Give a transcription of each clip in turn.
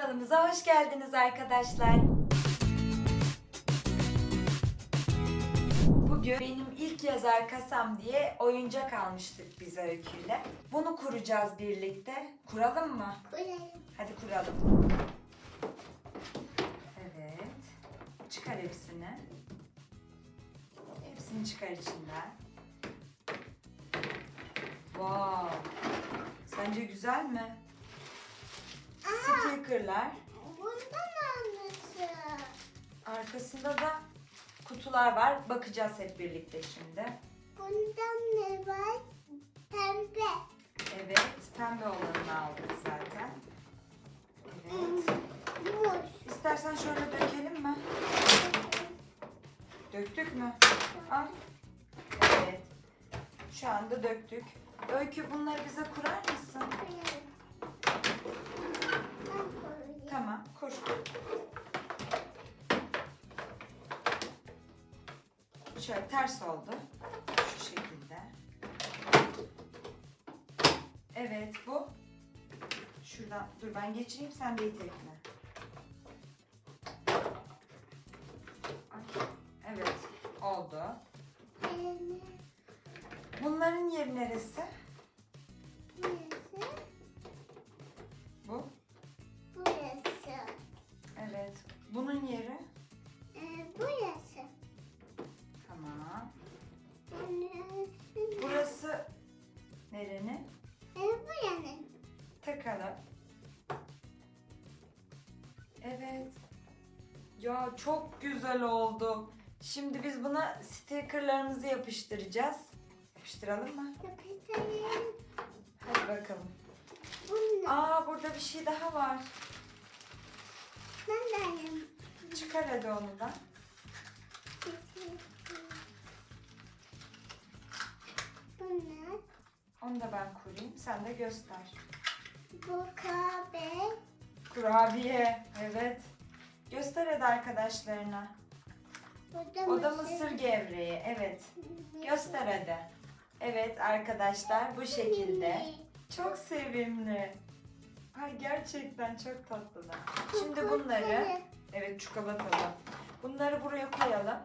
Kanalımıza hoş geldiniz arkadaşlar. Bugün benim ilk yazar kasam diye oyuncak almıştık biz öyküyle. Bunu kuracağız birlikte. Kuralım mı? Burayı Hadi kuralım. Evet. Çıkar hepsini. Hepsini çıkar içinden. Wow. Sence güzel mi? Stickerlar. bundan anlasın. Arkasında da kutular var. Bakacağız hep birlikte şimdi. Bundan ne var? Pembe. Evet, pembe olanını aldık zaten. Evet. Muz. İstersen şöyle dökelim mi? Döktük mü? Al. Evet. Şu anda döktük. Öykü bunları bize kurar mısın? Burayı. Tamam, kur. Şöyle ters oldu. Şu şekilde. Evet, bu. Şuradan, dur ben geçireyim, sen de itekle. Ay, Evet, oldu. Bunların yeri neresi? Evet. Ya çok güzel oldu. Şimdi biz buna stickerlarımızı yapıştıracağız. Yapıştıralım mı? Yapıştırayım. Hadi bakalım. Bunu. Aa burada bir şey daha var. Ben alayım. Çıkar hadi onu da. Bunu. Onu da ben kurayım. Sen de göster. Bu kahve. Kurabiye. Evet. Göster hadi arkadaşlarına. O da mısır gevreği. Evet. Göster hadi. Evet arkadaşlar bu şekilde. Çok sevimli. Ay gerçekten çok tatlılar. Şimdi bunları evet çikolatalı. Bunları buraya koyalım.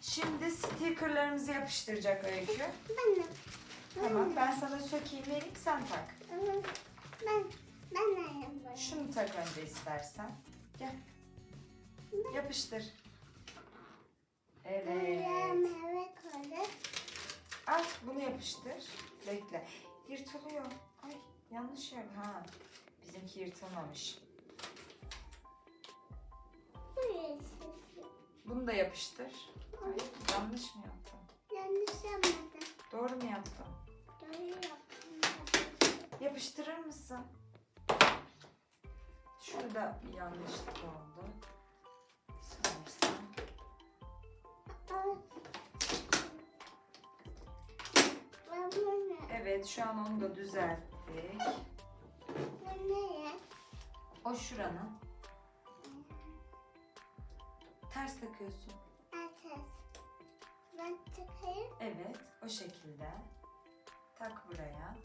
Şimdi stickerlarımızı yapıştıracak Öykü. Tamam ben sana sökeyim vereyim sen tak. Ben ben de. Şunu tak önce istersen. Gel. Yapıştır. Evet. Al bunu yapıştır. Bekle. Yırtılıyor. Ay yanlış yer. Ha. Bizimki yırtılmamış. Bunu da yapıştır. Ay, yanlış mı yaptım? Yanlış yapmadım. Doğru mu yaptım? Doğru yaptım. Yapıştırır mısın? Şurada bir yanlışlık oldu. Sanırsam. Evet şu an onu da düzelttik. O şuranın. Ters takıyorsun. Ben çıkayım. Evet o şekilde. Tak buraya.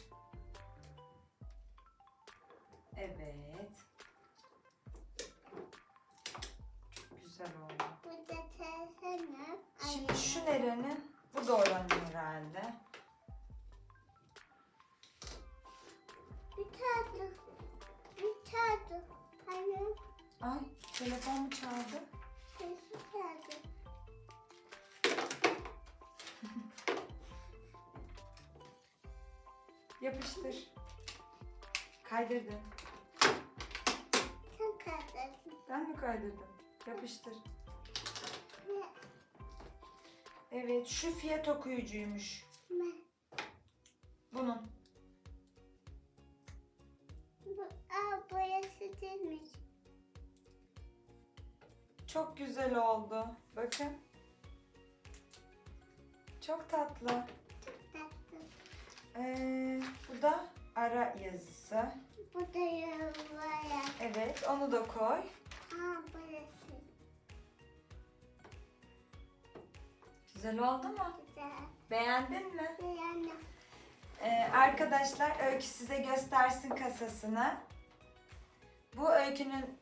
Evet. Güzel oldu. Bu da telefonu. Şimdi şu nerenin? Bu da oranın herhalde. Bir tane. Bir tane. Hayır. Ay telefon mu çaldı? Sesi geldi. Yapıştır. Kaydırdın. Sen kaydettin. Ben mi kaydırdım? Yapıştır. Evet şu fiyat okuyucuymuş. Bunun. Bu, aa boyası değilmiş. Çok güzel oldu. Bakın. Çok tatlı. Tatlı. Ee, bu da ara yazısı. Bu da yuvaya. Evet onu da koy. Güzel oldu mu? Güzel. Beğendin mi? Yani Ee, arkadaşlar Öykü size göstersin kasasını. Bu Öykü'nün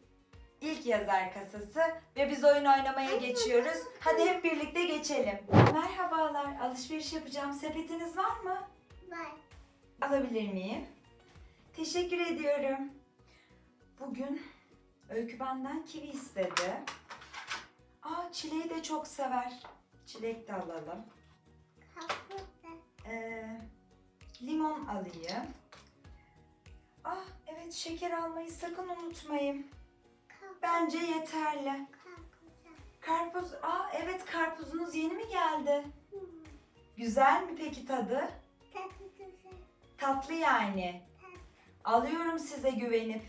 ilk yazar kasası ve biz oyun oynamaya geçiyoruz. Hadi hep birlikte geçelim. Merhabalar, alışveriş yapacağım. Sepetiniz var mı? Var. Alabilir miyim? Teşekkür ediyorum. Bugün Öykü benden kivi istedi. Aa çileği de çok sever. Çilek de alalım. Ee, limon alayım. Ah evet şeker almayı sakın unutmayın. Bence yeterli. Karpuz, aa evet karpuzunuz yeni mi geldi? Hmm. Güzel mi peki tadı? Tatlı güzel. Tatlı yani. Alıyorum size güvenip.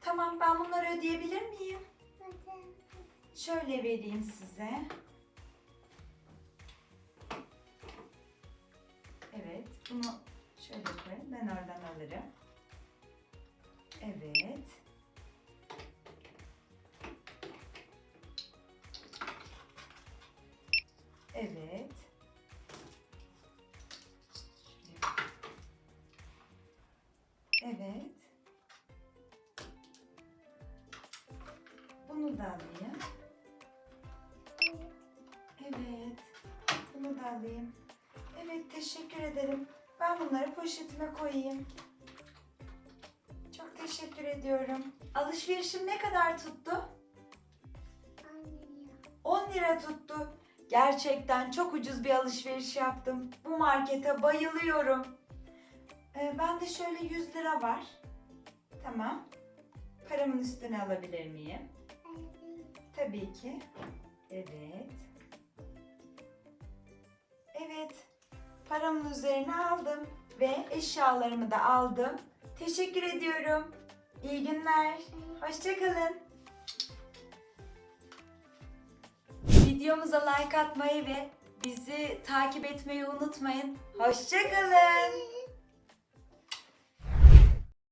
Tamam ben bunları ödeyebilir miyim? Şöyle vereyim size. Bunu şöyle koyayım. Ben oradan alırım. Evet. Evet. Evet. Bunu da alayım. Evet. Bunu da alayım. Evet teşekkür ederim. Ben bunları poşetime koyayım. Çok teşekkür ediyorum. Alışverişim ne kadar tuttu? Anne. 10 lira tuttu. Gerçekten çok ucuz bir alışveriş yaptım. Bu markete bayılıyorum. Ee, ben de şöyle 100 lira var. Tamam. Paramın üstüne alabilir miyim? Tabii ki. Evet. Evet. Paramın üzerine aldım ve eşyalarımı da aldım. Teşekkür ediyorum. İyi günler. Hoşçakalın. Videomuza like atmayı ve bizi takip etmeyi unutmayın. Hoşçakalın.